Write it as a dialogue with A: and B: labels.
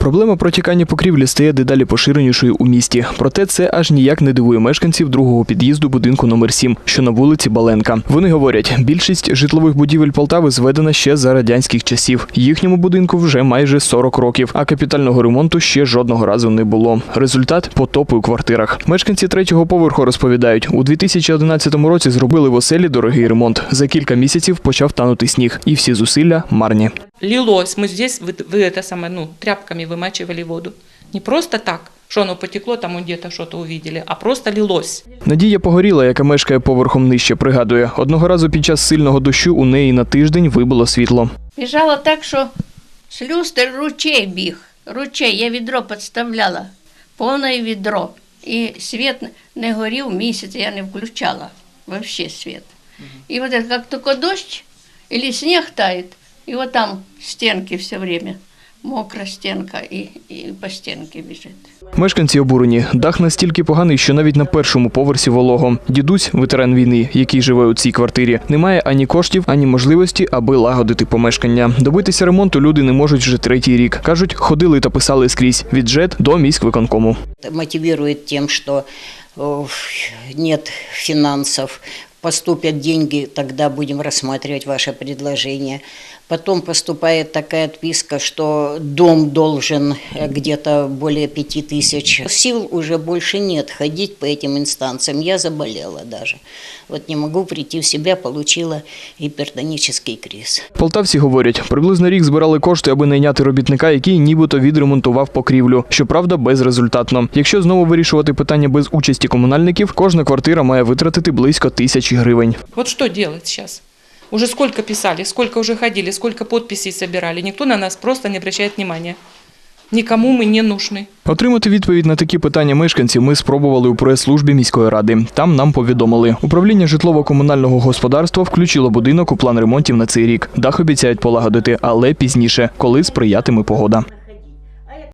A: Проблема протікання покрівлі стає дедалі поширенішою у місті. Проте це аж ніяк не дивує мешканців другого під'їзду будинку номер 7, що на вулиці Баленка. Вони говорять, більшість житлових будівель Полтави зведена ще за радянських часів. Їхньому будинку вже майже 40 років, а капітального ремонту ще жодного разу не було. Результат потопи у квартирах. Мешканці третього поверху розповідають, у 2011 році зробили в оселі дорогий ремонт. За кілька місяців почав танути сніг, і всі зусилля марні
B: лилось. Мы здесь вы, вы это самое, ну, тряпками вымачивали воду. Не просто так, что оно потекло, там мы где-то что-то увидели, а просто лилось.
A: Надія Погоріла, яка мешкає поверхом нижче, пригадує, одного разу під час сильного дощу у неї на тиждень вибило світло.
C: Біжала так, що з люстри ручей біг. Ручей, я відро підставляла, повне відро. І світ не горів місяць, я не включала вообще світ. І от як тільки дощ, или сніг тает, і от там стінки все время. Мокра стінка і, і по стінці біжить.
A: Мешканці обурені. Дах настільки поганий, що навіть на першому поверсі волого. Дідусь, ветеран війни, який живе у цій квартирі, не має ані коштів, ані можливості, аби лагодити помешкання. Добитися ремонту люди не можуть вже третій рік. кажуть, ходили та писали скрізь від ЖЕД до міськвиконкому.
D: мотивирует тем, что э, нет финансов, поступят деньги, тогда будем рассматривать ваше предложение. Потом поступает такая отписка, что дом должен э, где-то более пяти тысяч. Сил уже больше нет ходить по этим инстанциям. Я заболела даже. Вот не могу прийти в себя, получила гипертонический криз.
A: Полтавці говорять, приблизно рік збирали кошти, аби найняти робітника, який нібито відремонтував покрівлю. Щоправда, безрезультатно. Якщо знову вирішувати питання без участі комунальників, кожна квартира має витратити близько тисячі гривень.
B: Вот что делать сейчас? Уже сколько писали, сколько уже ходили, сколько подписей собирали. Никто на нас просто не обращает внимания. Никому мы не нужны.
A: Отримати відповідь на такі питання мешканців ми спробували у прес-службі міської ради. Там нам повідомили, управління житлово-комунального господарства включило будинок у план ремонтів на цей рік. Дах обіцяють полагодити, але пізніше, коли сприятиме погода.